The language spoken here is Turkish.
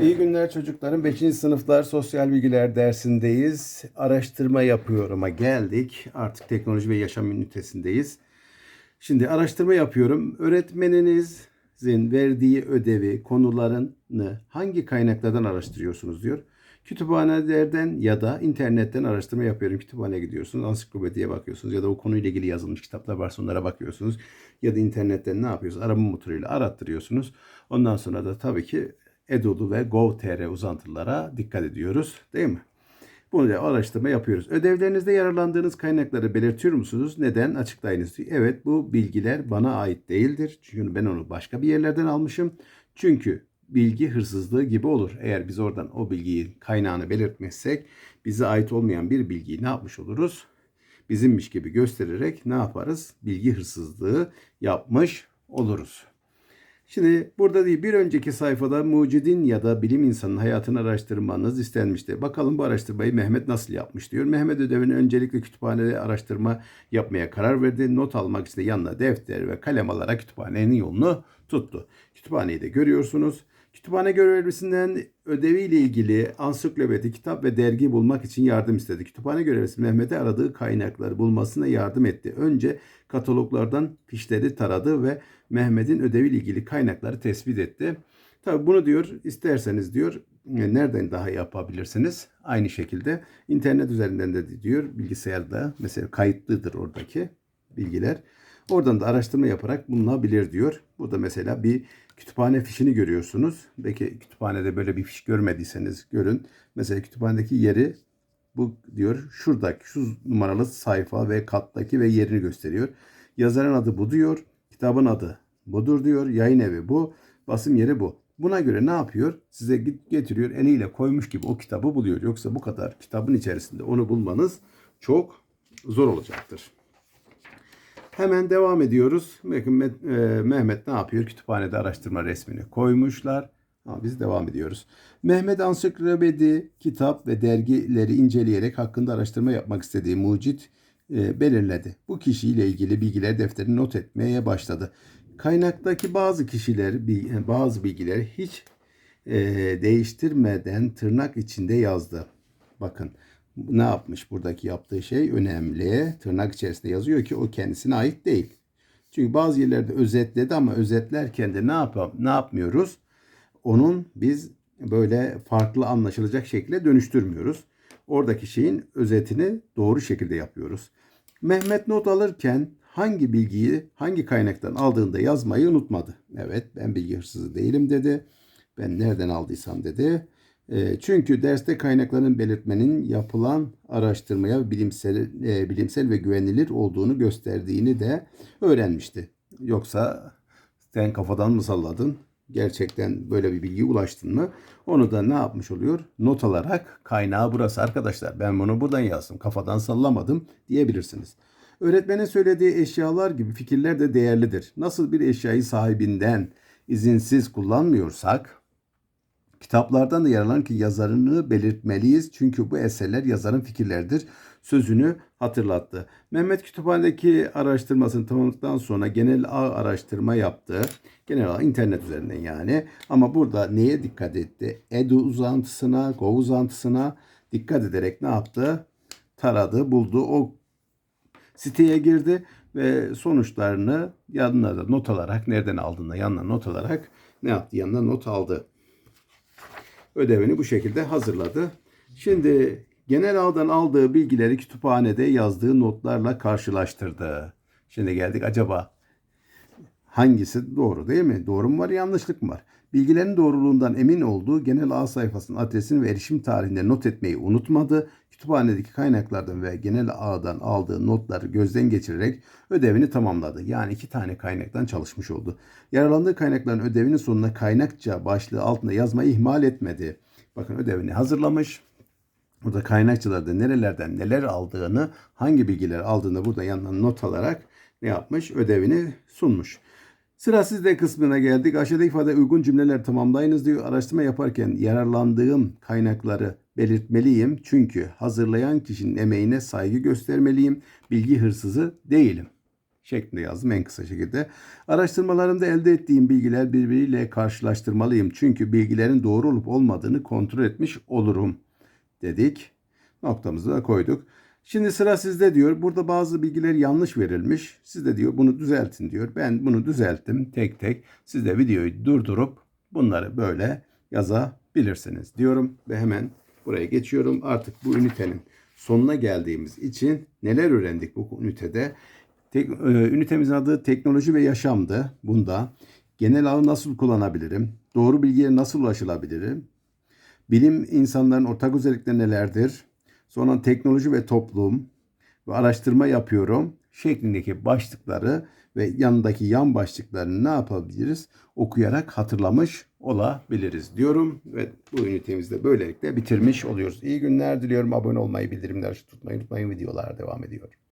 İyi günler çocuklarım. 5. sınıflar sosyal bilgiler dersindeyiz. Araştırma yapıyorum'a geldik. Artık teknoloji ve yaşam ünitesindeyiz. Şimdi araştırma yapıyorum. Öğretmeninizin verdiği ödevi, konularını hangi kaynaklardan araştırıyorsunuz diyor. Kütüphanelerden ya da internetten araştırma yapıyorum. Kütüphaneye gidiyorsunuz, ansiklopediye bakıyorsunuz ya da o konuyla ilgili yazılmış kitaplar varsa onlara bakıyorsunuz. Ya da internetten ne yapıyorsunuz? Arama motoruyla arattırıyorsunuz. Ondan sonra da tabii ki Edudu ve Gov.tr uzantılara dikkat ediyoruz. Değil mi? Bunu da araştırma yapıyoruz. Ödevlerinizde yararlandığınız kaynakları belirtiyor musunuz? Neden? Açıklayınız. Evet bu bilgiler bana ait değildir. Çünkü ben onu başka bir yerlerden almışım. Çünkü bilgi hırsızlığı gibi olur. Eğer biz oradan o bilgiyi kaynağını belirtmezsek bize ait olmayan bir bilgiyi ne yapmış oluruz? Bizimmiş gibi göstererek ne yaparız? Bilgi hırsızlığı yapmış oluruz. Şimdi burada değil bir önceki sayfada mucidin ya da bilim insanının hayatını araştırmanız istenmişti. Bakalım bu araştırmayı Mehmet nasıl yapmış diyor. Mehmet ödevini öncelikle kütüphanede araştırma yapmaya karar verdi. Not almak için yanına defter ve kalem alarak kütüphanenin yolunu tuttu. Kütüphaneyi de görüyorsunuz. Kütüphane görevlisinden ödeviyle ilgili ansiklopedi, kitap ve dergi bulmak için yardım istedi. Kütüphane görevlisi Mehmet'e aradığı kaynakları bulmasına yardım etti. Önce kataloglardan fişleri taradı ve Mehmet'in ödeviyle ilgili kaynakları tespit etti. Tabi bunu diyor isterseniz diyor e, nereden daha yapabilirsiniz? Aynı şekilde internet üzerinden de diyor bilgisayarda mesela kayıtlıdır oradaki bilgiler. Oradan da araştırma yaparak bulunabilir diyor. Burada mesela bir kütüphane fişini görüyorsunuz. Belki kütüphanede böyle bir fiş görmediyseniz görün. Mesela kütüphanedeki yeri bu diyor şuradaki şu numaralı sayfa ve kattaki ve yerini gösteriyor. Yazarın adı bu diyor. Kitabın adı budur diyor. Yayın evi bu. Basım yeri bu. Buna göre ne yapıyor? Size getiriyor eliyle koymuş gibi o kitabı buluyor. Yoksa bu kadar kitabın içerisinde onu bulmanız çok zor olacaktır. Hemen devam ediyoruz. Bakın e, Mehmet ne yapıyor? Kütüphanede araştırma resmini koymuşlar. Ama biz devam ediyoruz. Mehmet ansiklopedi, kitap ve dergileri inceleyerek hakkında araştırma yapmak istediği mucit e, belirledi. Bu kişiyle ilgili bilgiler defterine not etmeye başladı. Kaynaktaki bazı kişiler, bazı bilgiler hiç e, değiştirmeden tırnak içinde yazdı. Bakın ne yapmış buradaki yaptığı şey önemli. Tırnak içerisinde yazıyor ki o kendisine ait değil. Çünkü bazı yerlerde özetledi ama özetlerken de ne yapalım ne yapmıyoruz? Onun biz böyle farklı anlaşılacak şekilde dönüştürmüyoruz. Oradaki şeyin özetini doğru şekilde yapıyoruz. Mehmet not alırken hangi bilgiyi hangi kaynaktan aldığında yazmayı unutmadı. Evet ben bilgi hırsızı değilim dedi. Ben nereden aldıysam dedi. E, çünkü derste kaynakların belirtmenin yapılan araştırmaya bilimsel, e, bilimsel ve güvenilir olduğunu gösterdiğini de öğrenmişti. Yoksa sen kafadan mı salladın? Gerçekten böyle bir bilgiye ulaştın mı? Onu da ne yapmış oluyor? Not alarak kaynağı burası arkadaşlar. Ben bunu buradan yazdım. Kafadan sallamadım diyebilirsiniz. Öğretmenin söylediği eşyalar gibi fikirler de değerlidir. Nasıl bir eşyayı sahibinden izinsiz kullanmıyorsak Kitaplardan da yararlanır ki yazarını belirtmeliyiz. Çünkü bu eserler yazarın fikirleridir. Sözünü hatırlattı. Mehmet kütüphanedeki araştırmasını tamamladıktan sonra genel ağ araştırma yaptı. Genel ağ internet üzerinden yani. Ama burada neye dikkat etti? Edu uzantısına, Go uzantısına dikkat ederek ne yaptı? Taradı, buldu. O siteye girdi ve sonuçlarını yanına da not alarak nereden aldığında yanına not alarak ne yaptı? Yanına not aldı ödevini bu şekilde hazırladı. Şimdi genel ağdan aldığı bilgileri kütüphanede yazdığı notlarla karşılaştırdı. Şimdi geldik acaba hangisi doğru değil mi? Doğru mu var yanlışlık mı var? Bilgilerin doğruluğundan emin olduğu genel ağ sayfasının adresini ve erişim tarihinde not etmeyi unutmadı. Kütüphanedeki kaynaklardan ve genel ağdan aldığı notları gözden geçirerek ödevini tamamladı. Yani iki tane kaynaktan çalışmış oldu. Yararlandığı kaynakların ödevinin sonuna kaynakça başlığı altında yazmayı ihmal etmedi. Bakın ödevini hazırlamış. Burada kaynakçılarda nerelerden neler aldığını, hangi bilgiler aldığını burada yanına not alarak ne yapmış? Ödevini sunmuş. Sıra sizde kısmına geldik. Aşağıda ifade uygun cümleler tamamlayınız diyor. Araştırma yaparken yararlandığım kaynakları belirtmeliyim. Çünkü hazırlayan kişinin emeğine saygı göstermeliyim. Bilgi hırsızı değilim. şeklinde yazdım en kısa şekilde. Araştırmalarımda elde ettiğim bilgiler birbiriyle karşılaştırmalıyım. Çünkü bilgilerin doğru olup olmadığını kontrol etmiş olurum dedik. Noktamızı da koyduk. Şimdi sıra sizde diyor. Burada bazı bilgiler yanlış verilmiş. Siz de diyor bunu düzeltin diyor. Ben bunu düzelttim tek tek. Siz de videoyu durdurup bunları böyle yazabilirsiniz diyorum. Ve hemen buraya geçiyorum. Artık bu ünitenin sonuna geldiğimiz için neler öğrendik bu ünitede? Tek, e, ünitemizin adı teknoloji ve yaşamdı. Bunda genel ağı nasıl kullanabilirim? Doğru bilgiye nasıl ulaşılabilirim? Bilim insanların ortak özellikleri nelerdir? Sonra teknoloji ve toplum ve araştırma yapıyorum şeklindeki başlıkları ve yanındaki yan başlıklarını ne yapabiliriz? Okuyarak hatırlamış olabiliriz diyorum ve bu ünitemizi de böylelikle bitirmiş oluyoruz. İyi günler diliyorum. Abone olmayı, bildirimleri tutmayı unutmayın. Videolar devam ediyor.